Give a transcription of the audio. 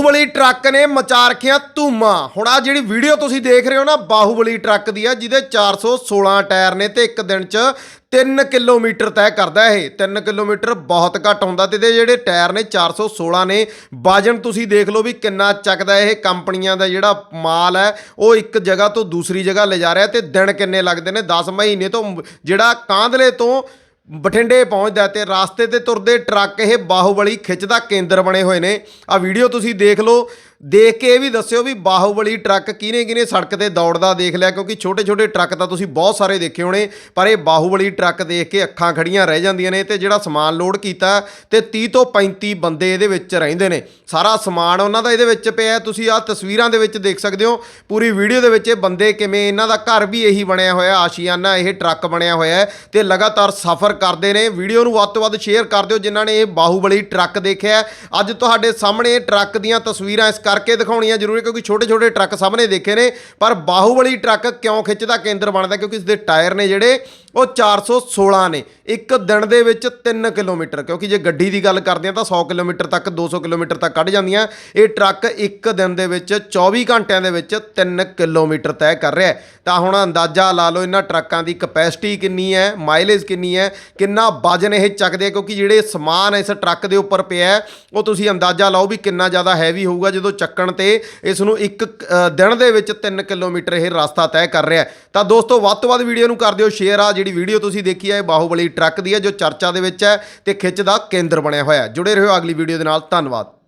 Baahubali truck ਨੇ ਮਚਾ ਰੱਖਿਆ ਧੂਮਾਂ। ਹੁਣ ਆ ਜਿਹੜੀ ਵੀਡੀਓ ਤੁਸੀਂ ਦੇਖ ਰਹੇ ਹੋ ਨਾ, ਬਾਹੂਬਲੀ ਟਰੱਕ ਦੀ ਆ, ਜਿਹਦੇ 416 ਟਾਇਰ ਨੇ ਤੇ ਇੱਕ ਦਿਨ 'ਚ 3 ਕਿਲੋਮੀਟਰ ਤੈਅ ਕਰਦਾ ਇਹ। 3 ਕਿਲੋਮੀਟਰ ਬਹੁਤ ਘੱਟ ਹੁੰਦਾ ਤੇ ਇਹਦੇ ਜਿਹੜੇ ਟਾਇਰ ਨੇ 416 ਨੇ ਵਜਨ ਤੁਸੀਂ ਦੇਖ ਲਓ ਵੀ ਕਿੰਨਾ ਚੱਕਦਾ ਇਹ ਕੰਪਨੀਆਂ ਦਾ ਜਿਹੜਾ ਮਾਲ ਹੈ, ਉਹ ਇੱਕ ਜਗ੍ਹਾ ਤੋਂ ਦੂਸਰੀ ਜਗ੍ਹਾ ਲਿਜਾ ਰਿਹਾ ਤੇ ਦਿਨ ਕਿੰਨੇ ਲੱਗਦੇ ਨੇ? 10 ਮਹੀਨੇ ਤੋਂ, ਜਿਹੜਾ ਕਾਂਦਲੇ ਤੋਂ ਬਠਿੰਡੇ ਪਹੁੰਚਦਾ ਤੇ ਰਾਸਤੇ ਤੇ ਤੁਰਦੇ ਟਰੱਕ ਇਹ ਬਾਹੂਬਲੀ ਖਿੱਚ ਦਾ ਕੇਂਦਰ ਬਣੇ ਹੋਏ ਨੇ। ਆ ਵੀਡੀਓ ਤੁਸੀਂ ਦੇਖ ਲਓ। ਦੇਖ ਕੇ ਇਹ ਵੀ ਦੱਸਿਓ ਵੀ ਬਾਹੂਬਲੀ ਟਰੱਕ ਕਿਹਨੇ ਕਿਹਨੇ ਸੜਕ ਤੇ ਦੌੜਦਾ ਦੇਖ ਲਿਆ, ਕਿਉਂਕਿ ਛੋਟੇ ਛੋਟੇ ਟਰੱਕ ਤਾਂ ਤੁਸੀਂ ਬਹੁਤ ਸਾਰੇ ਦੇਖੇ ਹੋਣੇ, ਪਰ ਇਹ ਬਾਹੂਬਲੀ ਟਰੱਕ ਦੇਖ ਕੇ ਅੱਖਾਂ ਖੜੀਆਂ ਰਹਿ ਜਾਂਦੀਆਂ ਨੇ ਤੇ ਜਿਹੜਾ ਸਮਾਨ ਲੋਡ ਕੀਤਾ ਤੇ 30 ਤੋਂ 35 ਬੰਦੇ ਇਹਦੇ ਵਿੱਚ ਰਹਿੰਦੇ ਨੇ। ਸਾਰਾ ਸਮਾਨ ਉਹਨਾਂ ਦਾ ਇਹਦੇ ਵਿੱਚ ਪਿਆ, ਤੁਸੀਂ ਆਹ ਤਸਵੀਰਾਂ ਦੇ ਵਿੱਚ ਦੇਖ ਸਕਦੇ ਹੋ, ਪੂਰੀ ਵੀਡੀਓ ਦੇ ਵਿੱਚ ਇਹ ਬੰਦੇ ਕਿਵੇਂ ਇਹਨਾਂ ਦਾ ਘਰ ਵੀ ਇਹੀ ਬਣਿਆ ਹੋਇਆ, ਆਸ਼ੀਆਨਾ ਇਹ ਟਰੱਕ ਬਣਿਆ ਹੋਇਆ ਹੈ ਤੇ ਲਗਾਤਾਰ ਸਫ਼ਰ ਕਰਦੇ ਨੇ। ਵੀਡੀਓ ਨੂੰ ਵੱਧ ਤੋਂ ਵੱਧ ਸ਼ੇਅਰ ਕਰ ਦਿਓ ਜਿਨ੍ਹਾਂ ਨੇ ਇਹ ਬਾਹੂਬਲੀ ਟਰੱਕ ਦੇਖਿਆ ਅੱਜ ਤੁਹਾਡੇ ਸਾਹਮਣੇ ਇਹ ਟਰੱਕ ਦੀਆਂ ਤਸਵੀਰਾਂ ਇਸ ਕਰਕੇ ਦਿਖਾਉਣੀਆਂ ਜ਼ਰੂਰੀ, ਕਿਉਂਕਿ ਛੋਟੇ ਛੋਟੇ ਟਰੱਕ ਸਭ ਨੇ ਦੇਖੇ ਨੇ, ਪਰ ਬਾਹੂਬਲੀ ਟਰੱਕ ਕਿਉਂ ਖਿੱਚਦਾ ਕੇਂਦਰ ਬਣਦਾ, ਕਿਉਂਕਿ ਇਸ ਦੇ ਟਾਇਰ ਨੇ ਜਿਹੜੇ ਉਹ 416 ਨੇ। ਇੱਕ ਦਿਨ ਦੇ ਵਿੱਚ 3 ਕਿਲੋਮੀਟਰ, ਕਿਉਂਕਿ ਜੇ ਗੱਡੀ ਦੀ ਗੱਲ ਕਰਦੇ ਆ ਤਾਂ 100 ਕਿਲੋਮੀਟਰ ਤੱਕ 200 ਕਿਲੋਮੀਟਰ ਤੱਕ ਕੱਢ ਜਾਂਦੀਆਂ। ਇਹ ਟਰੱਕ ਇੱਕ ਦਿਨ ਦੇ ਵਿੱਚ 24 ਘੰਟਿਆਂ ਦੇ ਵਿੱਚ 3 ਕਿਲੋਮੀਟਰ ਤੈਅ ਕਰ ਰਿਹਾ ਤਾਂ ਹੁਣ ਅੰਦਾਜ਼ਾ ਲਾ ਲਓ ਇਹਨਾਂ ਟਰੱਕਾਂ ਦੀ ਕਪੈਸਿਟੀ ਕਿੰਨੀ ਹੈ, ਮਾਈਲੇਜ ਕਿੰਨੀ ਹੈ, ਕਿੰਨਾ ਵਜਨ ਇਹ ਚੱਕਦੇ ਆ, ਕਿਉਂਕਿ ਜਿਹੜੇ ਸਮਾਨ ਇਸ ਟਰੱਕ ਦੇ ਉੱਪਰ ਪਿਆ ਉਹ ਤੁਸੀਂ ਅੰਦਾਜ਼ਾ ਲਾਓ ਵੀ ਕਿੰਨਾ ਜ਼ਿਆਦਾ ਹੈਵੀ ਹੋਊਗਾ, ਜਦੋਂ ਚੱਕਣ ਤੇ ਇਸ ਨੂੰ ਇੱਕ ਦਿਨ ਦੇ ਵਿੱਚ 3 ਕਿਲੋਮੀਟਰ ਇਹ ਰਸਤਾ ਤੈਅ ਕਰ ਰਿਹਾ ਤਾਂ ਦੋਸਤੋ, ਵੱਧ ਤੋਂ ਵੱਧ ਵੀਡੀਓ ਨੂੰ ਕਰ ਦਿਓ ਸ਼ੇਅਰ ਆ ਜਿਹੜੀ ਵੀਡੀਓ ਤੁਸੀਂ ਦੇਖੀ ਹੈ ਇਹ ਬਾਹੂਬਲੀ ਟਰੱਕ ਦੀ ਹੈ ਜੋ ਚਰਚਾ ਦੇ ਵਿੱਚ ਹੈ ਤੇ ਖਿੱਚ ਦਾ ਕੇਂਦਰ ਬਣਿਆ ਹੋਇਆ ਹੈ। ਜੁੜੇ ਰਹੋ ਅਗਲੀ ਵੀਡੀਓ ਦੇ ਨਾਲ। ਧੰਨਵਾਦ।